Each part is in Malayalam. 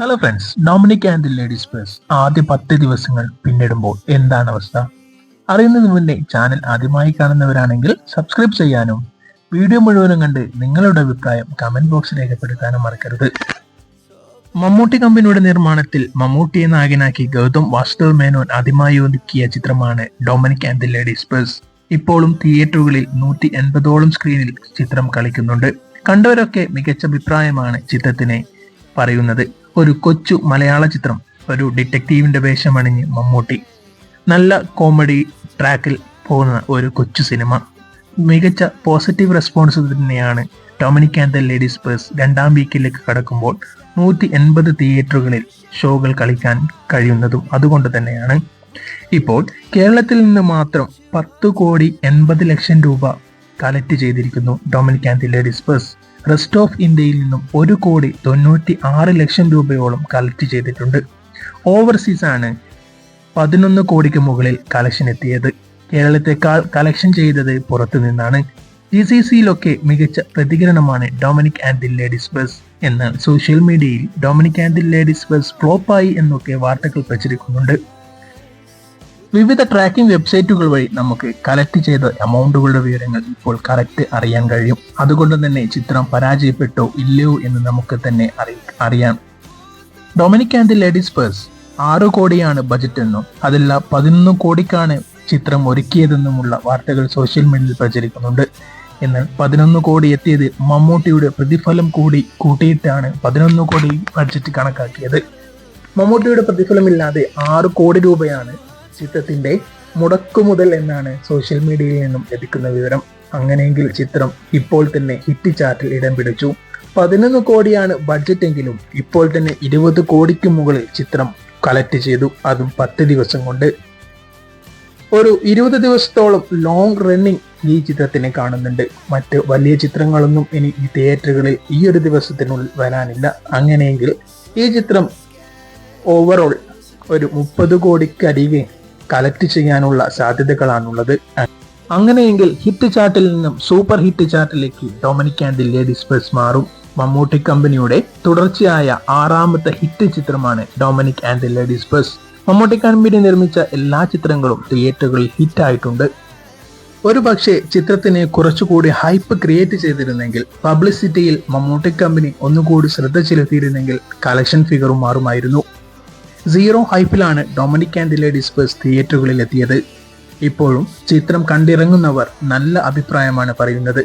Hello friends Dominic and the ladies purse ആദ്യ പത്ത് ദിവസങ്ങൾ പിന്നിടുമ്പോൾ എന്താണ് അവസ്ഥ? അറിയുന്നതിന് മുന്നേ ചാനൽ ആദ്യമായി കാണുന്നവരാണെങ്കിൽ സബ്സ്ക്രൈബ് ചെയ്യാനും വീഡിയോ മുഴുവനും കണ്ട് നിങ്ങളുടെ അഭിപ്രായം കമന്റ് ബോക്സിൽ രേഖപ്പെടുത്താനും മറക്കരുത്. മമ്മൂട്ടി കമ്പനിയുടെ നിർമ്മാണത്തിൽ മമ്മൂട്ടിയെ നായകനാക്കി ഗൗതം വാസുദേവ് മേനോൻ ആദ്യമായി ഒതുക്കിയ ചിത്രമാണ് Dominic and the ladies purse ഇപ്പോഴും തിയേറ്ററുകളിൽ നൂറ്റി എൺപതോളം സ്ക്രീനിൽ ചിത്രം കളിക്കുന്നുണ്ട്. കണ്ടവരൊക്കെ മികച്ച അഭിപ്രായമാണ് ചിത്രത്തിനെ പറയുന്നത്. ഒരു കൊച്ചു മലയാള ചിത്രം ഒരു ഡിറ്റക്റ്റീവിന്റെ വേഷമണിഞ്ഞ് മമ്മൂട്ടി. നല്ല കോമഡി ട്രാക്കിൽ പോകുന്ന ഒരു കൊച്ചു സിനിമ. മികച്ച പോസിറ്റീവ് റെസ്പോൺസ് തന്നെയാണ് Dominic and the ladies purse രണ്ടാം വീക്കിലേക്ക് കടക്കുമ്പോൾ നൂറ്റി എൺപത് തിയേറ്ററുകളിൽ ഷോകൾ കളിക്കാൻ കഴിയുന്നതും അതുകൊണ്ട് തന്നെയാണ്. ഇപ്പോൾ കേരളത്തിൽ നിന്ന് മാത്രം പത്ത് കോടി എൺപത് ലക്ഷം രൂപ കളക്ട് ചെയ്തിരിക്കുന്നു Dominic and the ladies purse. Rest of ഇന്ത്യയിൽ നിന്നും ഒരു കോടി തൊണ്ണൂറ്റി ആറ് ലക്ഷം രൂപയോളം കളക്ട് ചെയ്തിട്ടുണ്ട്. ഓവർസീസ് ആണ് പതിനൊന്ന് കോടിക്ക് മുകളിൽ കളക്ഷൻ എത്തിയത്. കേരളത്തെക്കാൾ കളക്ഷൻ ചെയ്തത് പുറത്തു നിന്നാണ്. ജി സി സിയിലൊക്കെ മികച്ച പ്രതികരണമാണ് Dominic and the ladies purse എന്നാൽ social media Dominic and the ladies purse ഫ്ലോപ്പായി എന്നൊക്കെ വാർത്തകൾ പ്രചരിക്കുന്നുണ്ട്. വിവിധ ട്രാക്കിംഗ് വെബ്സൈറ്റുകൾ വഴി നമുക്ക് കളക്ട് ചെയ്ത എമൗണ്ടുകളുടെ വിവരങ്ങൾ ഇപ്പോൾ കറക്റ്റ് അറിയാൻ കഴിയും. അതുകൊണ്ട് തന്നെ ചിത്രം പരാജയപ്പെട്ടോ ഇല്ലയോ എന്ന് നമുക്ക് തന്നെ അറി അറിയാം. Dominic and the ladies purse ആറു കോടിയാണ് ബജറ്റ് എന്നും അതല്ല പതിനൊന്ന് കോടിക്കാണ് ചിത്രം ഒരുക്കിയതെന്നുമുള്ള വാർത്തകൾ സോഷ്യൽ മീഡിയയിൽ പ്രചരിക്കുന്നുണ്ട്. എന്നാൽ പതിനൊന്ന് കോടി എത്തിയത് മമ്മൂട്ടിയുടെ പ്രതിഫലം കൂടി കൂട്ടിയിട്ടാണ് പതിനൊന്ന് കോടി ബഡ്ജറ്റ് കണക്കാക്കിയത്. മമ്മൂട്ടിയുടെ പ്രതിഫലമില്ലാതെ ആറ് കോടി രൂപയാണ് ചിത്രത്തിന്റെ മുടക്കുമുതൽ എന്നാണ് സോഷ്യൽ മീഡിയയിൽ നിന്നും ലഭിക്കുന്ന വിവരം. അങ്ങനെയെങ്കിൽ ചിത്രം ഇപ്പോൾ തന്നെ ഹിറ്റ് ചാർട്ടിൽ ഇടം പിടിച്ചു. പതിനൊന്ന് കോടിയാണ് ബഡ്ജറ്റ് എങ്കിലും ഇപ്പോൾ തന്നെ ഇരുപത് കോടിക്ക് മുകളിൽ ചിത്രം കളക്ട് ചെയ്തു. അതും പത്ത് ദിവസം കൊണ്ട്. ഒരു ഇരുപത് ദിവസത്തോളം ലോങ് റണ്ണിങ് ഈ ചിത്രത്തിനെ കാണുന്നുണ്ട്. മറ്റ് വലിയ ചിത്രങ്ങളൊന്നും ഇനി ഈ തിയേറ്ററുകളിൽ ഈ ഒരു ദിവസത്തിനുള്ളിൽ വരാനില്ല. അങ്ങനെയെങ്കിൽ ഈ ചിത്രം ഓവറോൾ ഒരു മുപ്പത് കോടിക്കരികെ കളക്ട് ചെയ്യാനുള്ള സാധ്യതകളാണുള്ളത്. അങ്ങനെയെങ്കിൽ ഹിറ്റ് ചാർട്ടിൽ നിന്നും super hit ചാർട്ടിലേക്ക് Dominic and the ladies purse മാറും. മമ്മൂട്ടി കമ്പനിയുടെ തുടർച്ചയായ ആറാമത്തെ ഹിറ്റ് ചിത്രമാണ് Dominic and the ladies purse Mammootty company നിർമ്മിച്ച എല്ലാ ചിത്രങ്ങളും തിയേറ്ററുകളിൽ ഹിറ്റ് ആയിട്ടുണ്ട്. ഒരു പക്ഷേ ചിത്രത്തിന് കുറച്ചുകൂടി ഹൈപ്പ് ക്രിയേറ്റ് ചെയ്തിരുന്നെങ്കിൽ പബ്ലിസിറ്റിയിൽ മമ്മൂട്ടി കമ്പനി ഒന്നുകൂടി ശ്രദ്ധ ചെലുത്തിയിരുന്നെങ്കിൽ കളക്ഷൻ ഫിഗറും മാറുമായിരുന്നു. Zero ഹൈപ്പിലാണ് Dominic and the ladies purse തിയേറ്ററുകളിൽ എത്തിയത് ഇപ്പോഴും ചിത്രം കണ്ടിറങ്ങുന്നവർ നല്ല അഭിപ്രായമാണ് പറയുന്നത്.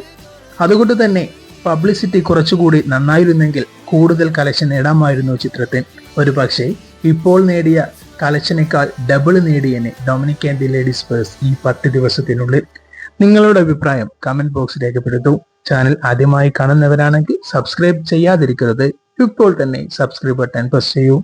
അതുകൊണ്ട് തന്നെ പബ്ലിസിറ്റി കുറച്ചുകൂടി നന്നായിരുന്നെങ്കിൽ കൂടുതൽ കലക്ഷൻ നേടാമായിരുന്നു ചിത്രത്തിൽ ഒരു പക്ഷേ ഇപ്പോൾ നേടിയ കലക്ഷനേക്കാൾ ഡബിൾ നേടിയനെ ഡൊമിനിക് ആൻഡ് ദി ലേഡീസ് ഈ പത്ത് ദിവസത്തിനുള്ളിൽ. നിങ്ങളുടെ അഭിപ്രായം കമന്റ് ബോക്സ് രേഖപ്പെടുത്തൂ. ചാനൽ ആദ്യമായി കാണുന്നവരാണെങ്കിൽ സബ്സ്ക്രൈബ് ചെയ്യാതിരിക്കരുത്. ഇപ്പോൾ തന്നെ സബ്സ്ക്രൈബ് ബട്ടൺ പ്രസ് ചെയ്യൂ.